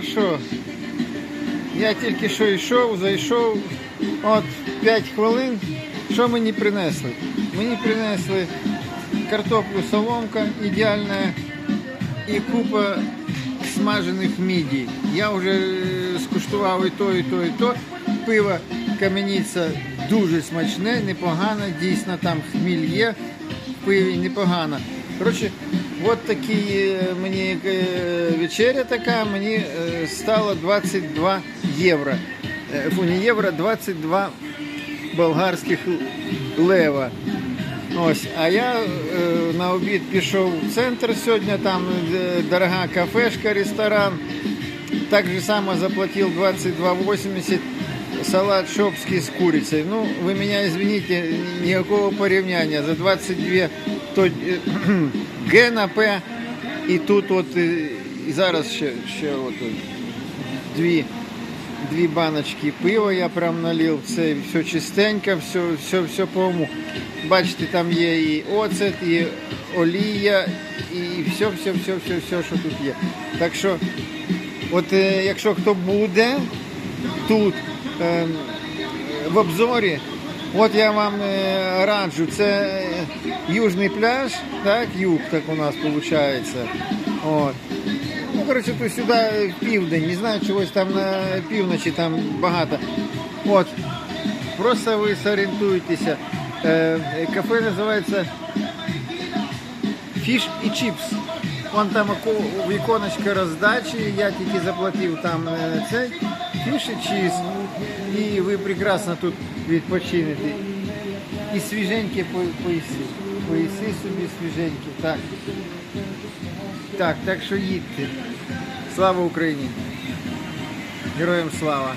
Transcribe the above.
що? Я тільки що йшов, зайшов. От 5 хвилин. Що мені принесли? Мені принесли картоплю соломка ідеальна і купа смажених мідій. Я вже е, скуштував і то, і то, і то. Пиво кам'яниця дуже смачне, непогано, дійсно там хміль є в пиві непогано. Коротше, от такі е, мені е, вечеря така, мені е, стало 22 євро. Е, Фу, не євро, 22 болгарських лева. Ось, а я на обід пішов в центр сьогодні, там дорога кафешка, ресторан. Так же само заплатил 22,80 салат шопский с курицей. Ну, вы меня извините, никакого порівняння. За 22 то Г на П і тут от е, і зараз ще, ще от, от дві, дві баночки пива я прям налив. Це все чистенько, все, все, все по уму. Бачите, там є і оцет, і олія, і все, все, все, все, все, що тут є. Так що, от е, якщо хто буде тут е, в обзорі, от я вам е, раджу, це е, южний пляж, так, юг так у нас виходить. От. Ну, коротше, то сюди в південь, не знаю, чогось там на півночі там багато. От. Просто ви зорієнтуєтеся. Е, кафе називається Фіш і чіпс. Вон там віконечко роздачі, я тільки заплатив там е, цей фіш і чіз. І ви прекрасно тут відпочинете. І свіженьке поїси. Поїси собі свіженькі. Так. Так, так що їдьте. Слава Україні! Героям слава!